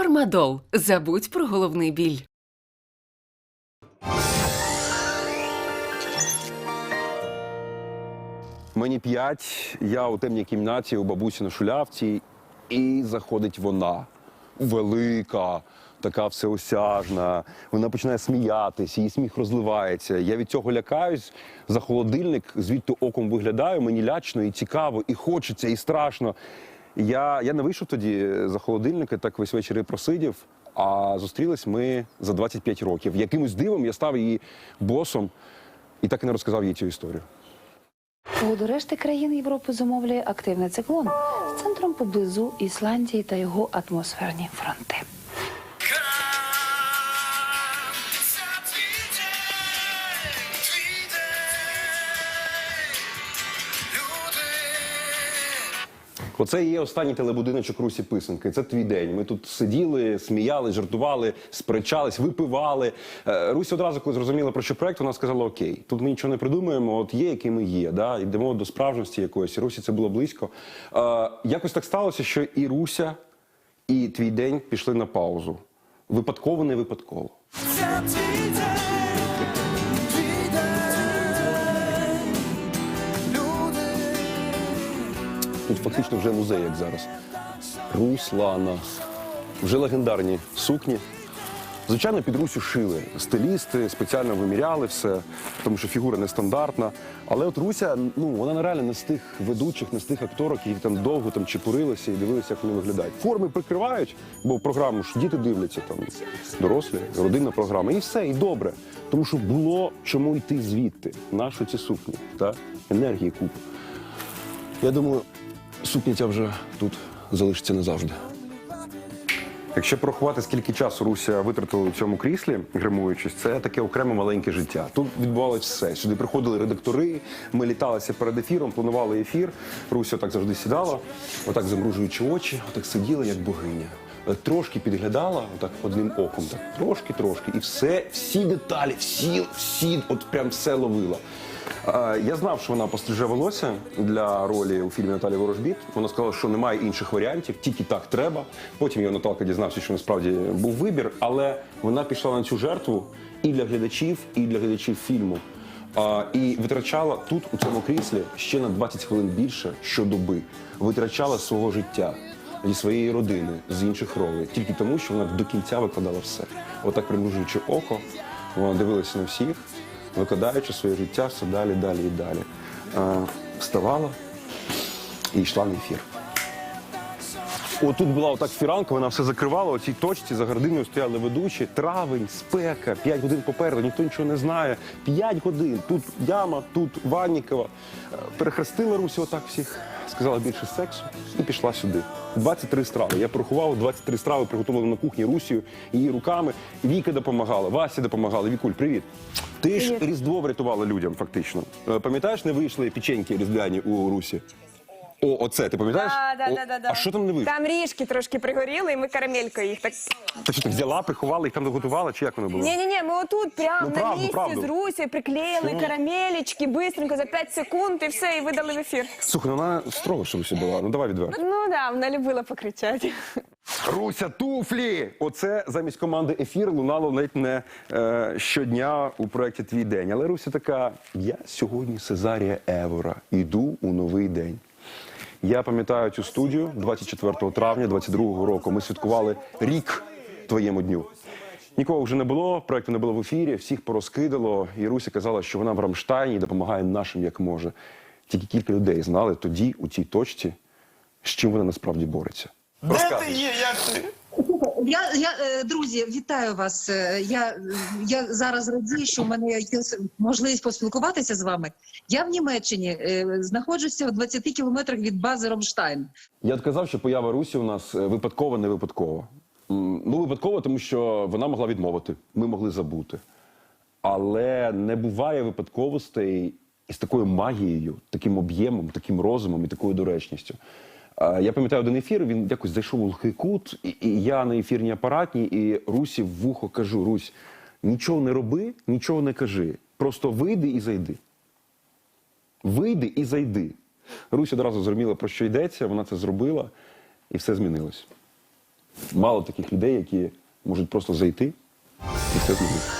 Фармадол. Забудь про головний біль. Мені п'ять, я у темній кімнаті у бабусі на шулявці, і заходить вона. Велика, така всеосяжна. Вона починає сміятись, її сміх розливається. Я від цього лякаюсь. За холодильник звідти оком виглядаю, мені лячно і цікаво, і хочеться, і страшно. Я, я не вийшов тоді за холодильника, так весь вечір і просидів. А зустрілись ми за 25 років. Якимось дивом я став її босом і так і не розказав їй цю історію. Воду решти країн Європи зумовлює активний циклон з центром поблизу Ісландії та його атмосферні фронти. Оце є останній телебудиночок Русі Писанки. Це твій день. Ми тут сиділи, сміялись, жартували, сперечались, випивали. Е, Руся одразу, коли зрозуміла про що проект, вона сказала: Окей, тут ми нічого не придумаємо. От є, які ми є. Да? Йдемо до справжності якоїсь. Русі це було близько. Е, Якось так сталося, що і Руся, і твій день пішли на паузу. Випадково, не випадково. Тут фактично вже музей, як зараз. Руслана. Вже легендарні сукні. Звичайно, під Русю шили. Стилісти спеціально виміряли все, тому що фігура нестандартна. Але от Руся, ну вона нереально не з тих ведучих, не з тих акторок, які там довго там чепурилися і дивилися, як вони виглядають. Форми прикривають, бо програму ж діти дивляться, там дорослі, родинна програма. І все, і добре. Тому що було чому йти звідти. Нащо ці сукні? Та? Енергії купа. Я думаю, сукня ця вже тут залишиться назавжди. Якщо порахувати, скільки часу Руся витратила у цьому кріслі, гримуючись, це таке окреме маленьке життя. Тут відбувалось все. Сюди приходили редактори, ми літалися перед ефіром, планували ефір. Руся так завжди сідала, отак замружуючи очі, отак сиділа, як богиня. Е, Трошки підглядала, отак одним оком, так трошки, трошки, і все, всі деталі, всі, всі, от прям все ловила. Я знав, що вона постриже волосся для ролі у фільмі Наталі Ворожбіт. Вона сказала, що немає інших варіантів, тільки так треба. Потім я Наталка дізнався, що насправді був вибір, але вона пішла на цю жертву і для глядачів, і для глядачів фільму. І витрачала тут, у цьому кріслі, ще на 20 хвилин більше щодоби. Витрачала свого життя зі своєї родини, з інших ролей, тільки тому, що вона до кінця викладала все. Отак примружуючи око, вона дивилася на всіх, викладаючи своє життя все далі, далі і далі. Вставала і йшла на ефір. Отут була отак фіранка, вона все закривала. У цій точці за гардиною стояли ведучі. Травень, спека, 5 годин попереду, ніхто нічого не знає. 5 годин. Тут яма, тут Ваннікова. Е, Перехрестила Русі отак всіх, сказала більше сексу і пішла сюди. 23 страви. Я порахував 23 страви, приготували на кухні Русію її руками. Віка допомагала, Вася допомагала. Вікуль, привіт. Ти ж Різдво врятувала людям, фактично. Е, Пам'ятаєш, не вийшли печеньки різдвяні у Русі? О, оце, ти пам'ятаєш? Да, да, О, да, да, да. А що там не вийшло? Там ріжки трошки пригоріли, і ми карамелькою їх так. Ти що ти взяла, приховала, їх там доготувала, чи як воно було? Ні, ні, ні, ми отут прямо Ну, на правду, місці правду. з Русі приклеїли карамелечки, бистренько за 5 секунд і все, і видали в ефір. Слухай, ну вона строго що Руся була. Ну давай відверто. Ну да, вона любила покричати. Руся, туфлі! Оце замість команди ефір лунало ледь не е, щодня у проєкті Твій день. Але Руся така: я сьогодні Сезарія Евора, іду у новий день. Я пам'ятаю цю студію 24 травня 22 року. Ми святкували рік твоєму дню. Нікого вже не було, проекту не було в ефірі, всіх порозкидало. І Руся казала, що вона в Рамштайні допомагає нашим як може. Тільки кілька людей знали тоді, у цій точці, з чим вона насправді бореться. Де ти є? Як ти? Я, я е, друзі, вітаю вас. Е, Я, я зараз радію, що в мене є можливість поспілкуватися з вами. Я в Німеччині е, знаходжуся в 20 кілометрах від бази Ромштайн. Я казав, що поява Русі у нас випадкова, не випадкова. Ну, випадково, тому що вона могла відмовити, ми могли забути. Але не буває випадковостей із такою магією, таким об'ємом, таким розумом і такою доречністю. Я пам'ятаю один ефір, він якось зайшов у глухий кут, і я на ефірній апаратній, і Русі в вухо кажу: Русь, нічого не роби, нічого не кажи. Просто вийди і зайди. Вийди і зайди. Русь одразу зрозуміла, про що йдеться, вона це зробила, і все змінилось. Мало таких людей, які можуть просто зайти і все змінити.